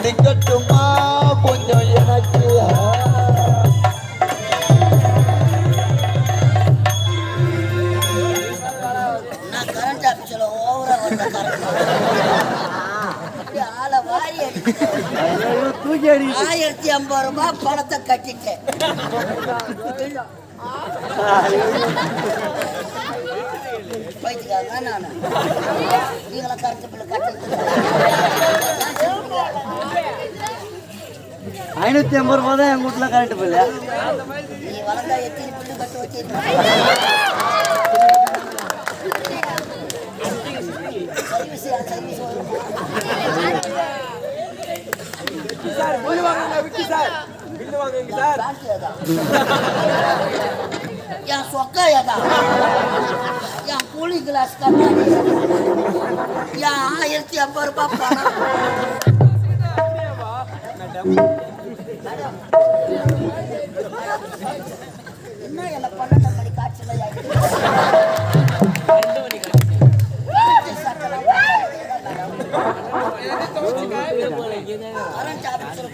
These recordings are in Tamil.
ஆளை கொஞ்சம் எனக்கு ஆயிரத்தி ஐம்பது ரூபாய் பணத்தை கட்டிட்டேன். பைத்துக்காங்க நான். நீங்களா கரண்ட் பில்லு கட்டுறது ஐநூத்தி ஐம்பது ரூபா தான் எங்க வீட்டுல கரண்ட் பில்லு என் என் கூலி கிளாஸ் கண்ணாடி என் ஆயிரத்தி ஐம்பது ரூபாய் பணம். என்ன என்ன பன்னெண்டு மணி காய்ச்சல கரண்ட் ஆஃபீஸில்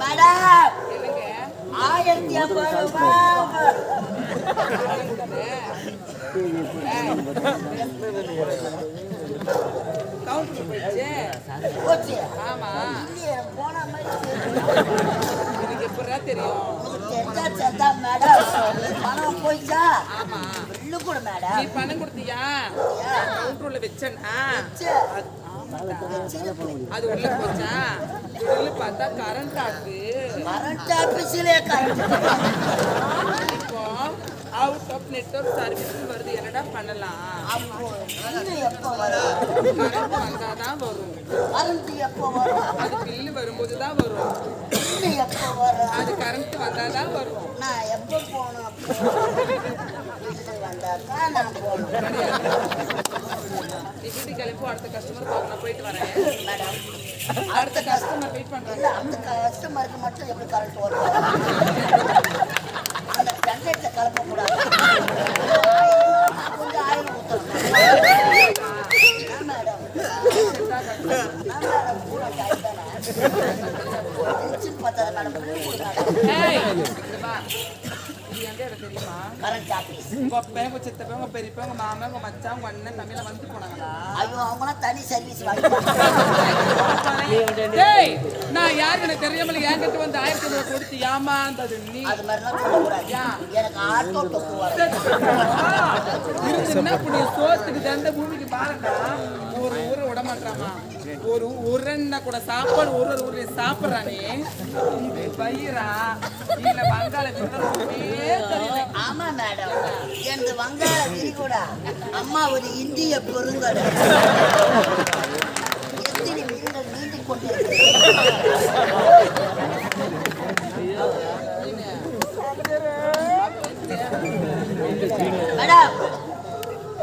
மேடம் ஆயிரத்தி ஐம்பது ரூபாய் கவுண்டர் போயிடுச்சு போச்சு ஆமா இல்லையே, போன மாதிரி தெரியும். எனக்கு எப்படிதான் தெரியும் உங்களுக்கு தெரிஞ்சா சரிதா மேடம் பணம் போயிச்சா ஆமா பில்லு கூட நீ மேடம் பணம் கொடுத்தியா கவுண்டர்ல வச்சேன்னா? அது உள்ள போச்சா? உள்ள பார்த்தா கரண்ட் ஆகுது கரண்ட் ஆபீஸ்லயே கரண்ட் இப்போ அவுட் ஆஃப் நெட்வொர்க் சர்வீஸ் வருது. என்னடா பண்ணலாம்? கரண்ட் வந்தாதான் வரும். கரண்ட் எப்போ வரும்? அது பில்லு வரும்போது தான் வரும் எப்போ வரும்? அது கரண்ட் வந்தாதான் வரும். நான் எப்போ போகணும் நான் போகணும் நீ கிளம்பி அடுத்த கஸ்டமர் நான் போயிட்டு வரேன் மேடம் அடுத்த கஸ்டமர் வெயிட் பண்றாங்க அந்த கஸ்டமருக்கு மட்டும் எப்படி கரண்ட் வரும் அந்த ஜென்ரேட்டரை கலப்பக்கூடாது கொஞ்சம் ஆயிரம் ஊற்றணும் மேடம் மேடம் டைம் தானே மேடம் தெரியுமா? கரண்ட் ஆஃபீஸ் உங்க அப்பா உங்க சித்தப்பா உங்க பெரியப்பா உங்க மாமா உங்க மச்சான் உங்க அண்ணன் தம்பியில வந்து போனாங்களா? ஐயோ அவங்களாம் தனி சர்வீஸ் வாங்கி டேய் நான் யாருக்கு எனக்கு தெரியாமல என்கிட்ட வந்து ஆயிரத்தி ஐநூறு கொடுத்து ஏமாந்தது நீ. அது மாதிரிலாம் சொல்லக்கூடாது. எனக்கு ஆட்டோ தொக்கு வரும் இருந்துன்னா இப்ப நீ சோத்துக்கு தந்த பூமிக்கு பாருடா. ஒரு ஊரை விட மாட்டாமா? ஒரு உருண்டை கூட சாப்பாடு ஒரு ஒரு உருளை சாப்பிடுறானே. இது பயிரா? இல்ல வங்காள ஆமா மேடம் எனது வங்காள விரிகுடா அம்மா ஒரு இந்திய பெருங்கடல் எத்தனை மீன்கள் நீந்தி கொண்டிருக்கிறது? மேடம்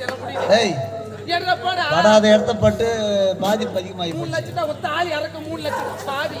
எல்லாம் முடியல. ஏய் எடுடா, போடா. படாத இடத்த பட்டு பாதிப்பு அதிகமாகி மூணு போச்சு லட்சம் ஆள் இறக்க மூணு லட்சம் பாவி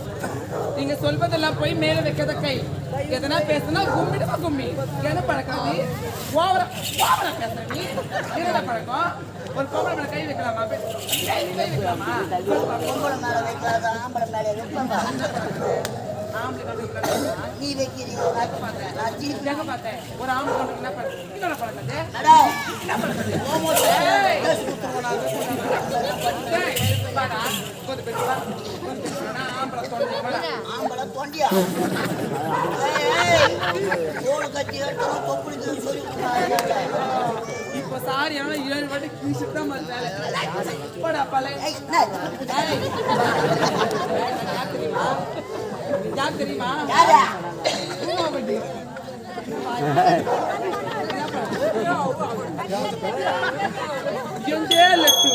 நீங்க சொல்வதெல்லாம் போய் மேல வைக்காத கை. எதனா பேசுனா கும்மிடுமா கும்மி. என்ன பழக்கம் நீ ஓவரா ஓவரா பேசுற நீ. என்னடா பழக்கம்? ஒரு பொம்பளை மேல கை வைக்கலாமா? கை வைக்கலாமா பொம்பளை மேல வைக்காத ஆம்பளை மேல வைக்கலாமா? நீ வைக்கிறீங்க பார்த்தேன்? ஒரு ஆம்பளை கொண்டு என்ன பண்ண என்னடா பழக்கம் என்ன பழக்கம் கொஞ்சம் கொஞ்சம் இப்போ சாரி எவனோ ஏழு வாட்டி கிழிச்சிட்டு தான் பழைய. தெரியுமா? யார் தெரியுமா? எந்தே லட்டு.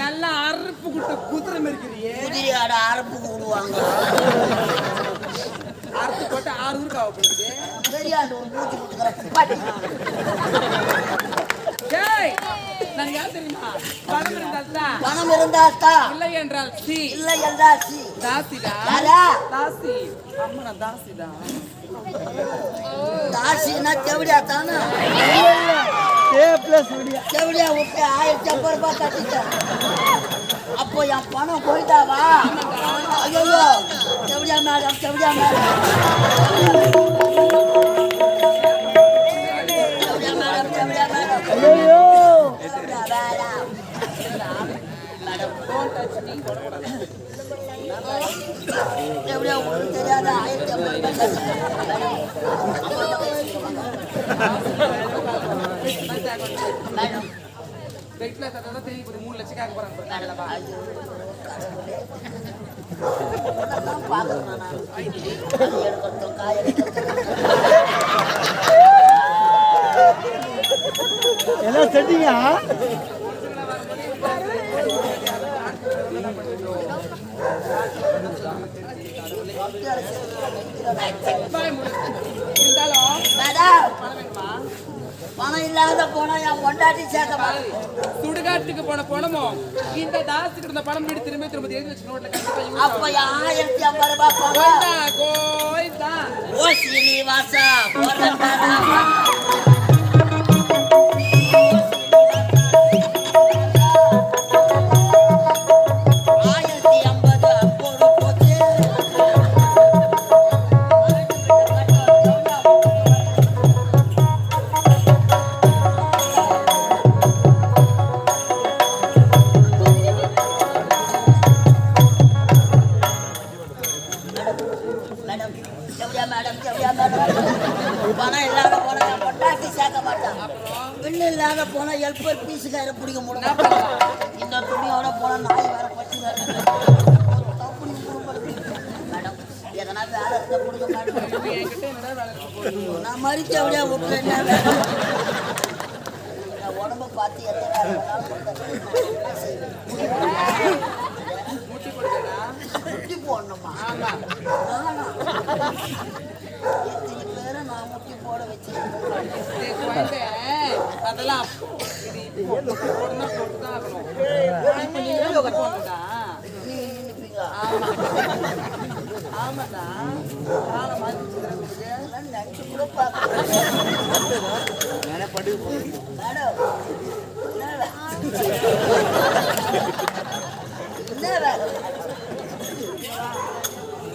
நல்லா அறுப்பு குட்ட குதிரை மறிக்கிறியே குதிரையாட அரப்புக்கு விடுவாங்க அறுத்து போட்டு ஆறு ஊருக்கு ஆகப்படுது பெரியாண்டு ஒரு மூச்சு நான் யார் தெரியுமா? பணம் இருந்தால் தான் பணம் இருந்தால் தான் இல்லை என்றால் சி. இல்லை என்றால் சி. தாசிடா? யாரா? தாசி. அம்மா நான் தாசிடா. தாசினா செவடியா தானே ஏ பிளஸ் விடியா. செவடியா விட்டு ஆயிரத்தி ஐம்பது ரூபாய் கட்டிட்டேன் அப்போ என் பணம் போயிட்டாவா? ஐயோ செவடியா மேடம் செவடியா மேடம் செவடியா மேடம் செவடியா மேடம் ஐயோ எப்படியா உங்களுக்கு தெரியாத? ஆயிரத்தி ஐம்பது ரூபாய் கட்டிட்டேன். தான் தெரிய போகுது மூணு லட்சம் கேட்க போறாங்க எல்லாம் செட்டிங்கா இருந்தாலும் பணம் இல்லாத போனா என் பொண்டாட்டி சேர்க்க சுடுகாட்டுக்கு போன பணமும் இந்த தாசுக்கு இருந்த பணம் வீடு திரும்ப திரும்ப எழுதி வச்சு நோட்ல அப்ப ஆயிரத்தி ஐம்பது ரூபாய் போங்க கோயிந்தா, கோயிந்தா. ஓ சீனிவாசா நான் மறிச்சு அப்படியே விட்டுறேன் உடம்பு பார்த்து முட்டி முட்டி போடணுமா ஆமா எத்தனை பேரை நான் முட்டி போட வச்சிருக்கேன் அதெல்லாம் போட்டுதான் ஆகணும். தான் ஆமா.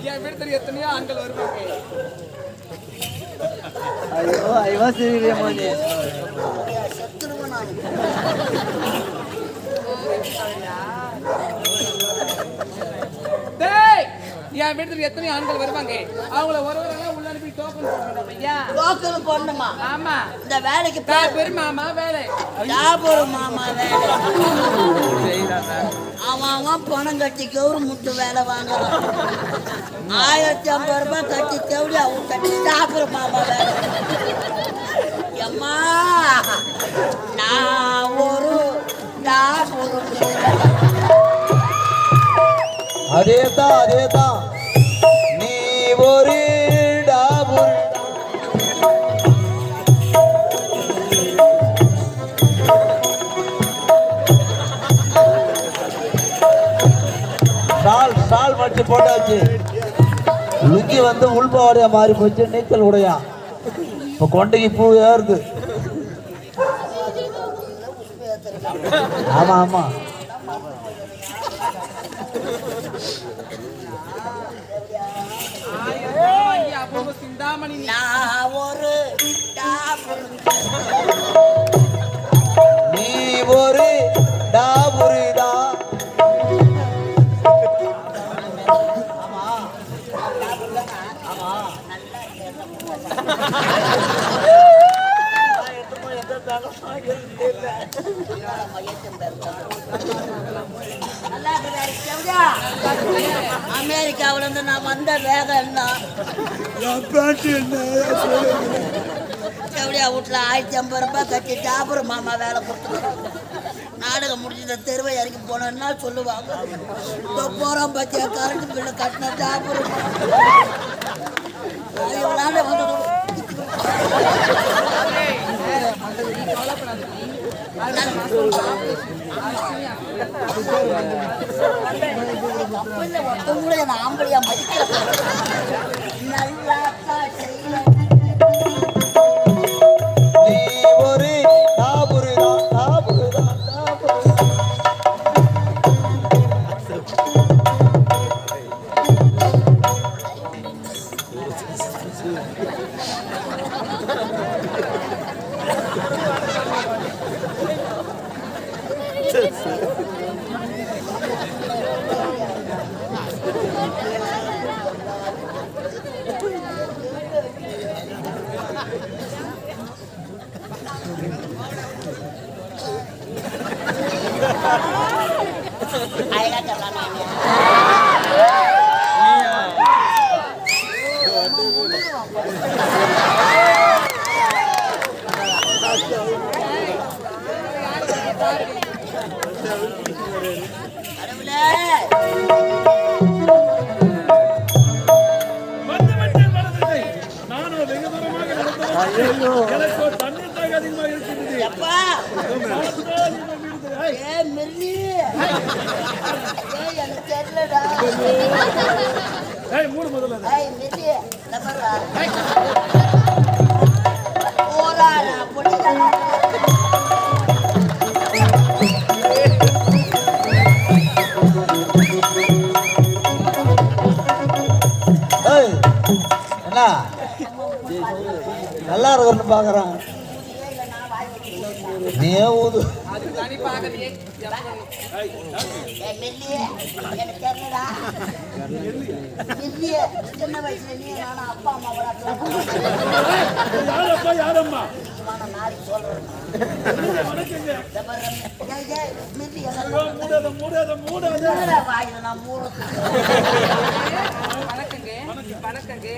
என் வீடு தெரியும் எத்தனையோ ஆண்கள் வருவாங்க. ஐயோ ஐயோ சிரிக்கிறியம்மா நீ செத்துருவேன் நான். என் வீட்டுக்கு எத்தனை ஆண்கள் வருவாங்க. அவங்கள ஒரு ஒரு உள்ள அனுப்பி டோக்கன் போடணும் ஐயா லோக்கல் பொண்ணுமா ஆமா. இந்த வேலைக்கு பேர் பெருமாமா வேலை. ஞாபகம் மாமா வேலை. அவன் அவன் பணம் கட்டி கௌரு முட்டு வேலை வாங்குறான். ஆயிரத்தி ஐம்பது ரூபாய் கட்டி தேவடி அவன் கட்டி ஞாபகம் மாமா வேலை. எம்மா நான் ஒரு ஞாபகம் அதேதான் அதேதான் நீ ஒரு டாபுர். சால் ஷால் மடிச்சு போட்டாச்சு. லுங்கி வந்து உள்பாவடையா மாறி போச்சு நீச்சல் உடையா. இப்போ கொண்டைக்கு பூ ஏறுது ஆமா ஆமா ஆயிரம் அப்போ நான் ஒரு நீ ஒரு இருக்கிறாரு, செவடியா. அமெரிக்காவுல இருந்து நான் வந்த வேகம் என்ன? செவடியா வீட்டுல ஆயிரத்தி ஐம்பது ரூபாய் கட்டி டாபர் மாமா வேலை கொடுத்துருக்கோம் நாடகம் முடிஞ்ச தெருவை இறங்கி போனோம்னா சொல்லுவாங்க இப்போ போகிறோம் பத்தியா கரண்ட் பில்லு கட்டின டாபர் இவ்வளோ வந்து ஒருத்தவங்கள நான் ஆம்பளையா மதிக்கிறேன் 모르겠어요. 아이가 잘나가냐 ஏய், மூடு முதல்ல. ஏய் ஏய், என்ன நல்லா இருக்குன்னு பாக்குறான் நீ ஊது அதுக்கு தனி பாக்கலையே ஏய் மிர்லி எனக்கு தெரியலடா மிர்லி சின்ன வயசுல நீ அப்பா அம்மா யாரப்பா யாரம்மா மூடாத மூடாத மூடாத என்னடா வாயில நான் மூடுறதுக்கு? வணக்கங்க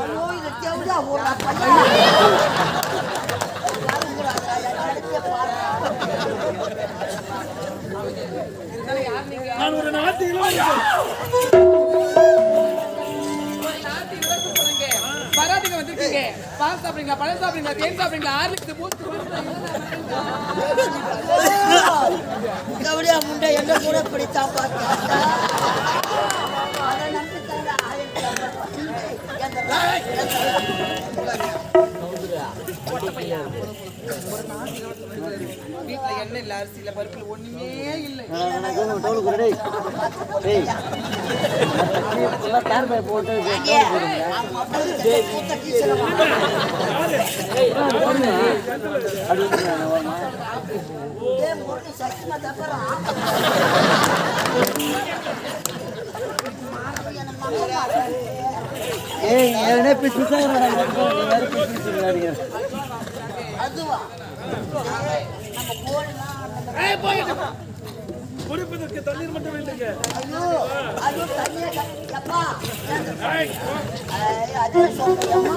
ஐயோ, இது. யாரும் மூடாதடா, என் கழுத்தை பாருடா. இருந்தாலும் யார் நீங்க நான் ஒரு நாட்டு. வராதீங்க வந்திருக்கீங்க பால் சாப்பிடுறீங்களா பழம் சாப்பிடுறீங்களா தேன் சாப்பிடுறீங்களா ஆர்லிக்ஸ் பூஸ்ட் கபடியா முண்டை என்ன கூட பிடித்தான் பார்த்தா வீட்டுல எண்ணெய் இல்ல அரிசி இல்ல பருப்பு இல்ல ஒண்ணுமே இல்லை. போட்டு ஏய் ஏனே பிச்சு சாரடா நீ. குடிப்பதற்கு தண்ணீர் மட்டும் இல்லைங்க ஐயோ ஐயோ தண்ணியை எப்பா அதே சொல்றியம்மா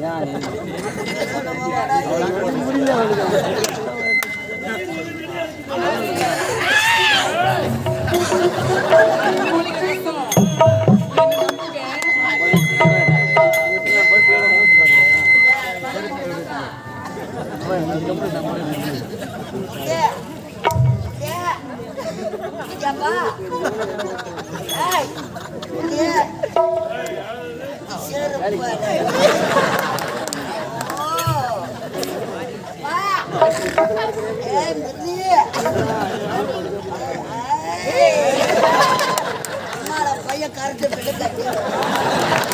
யார் முடியல பையன் கரண்ட் பில்லு கட்டி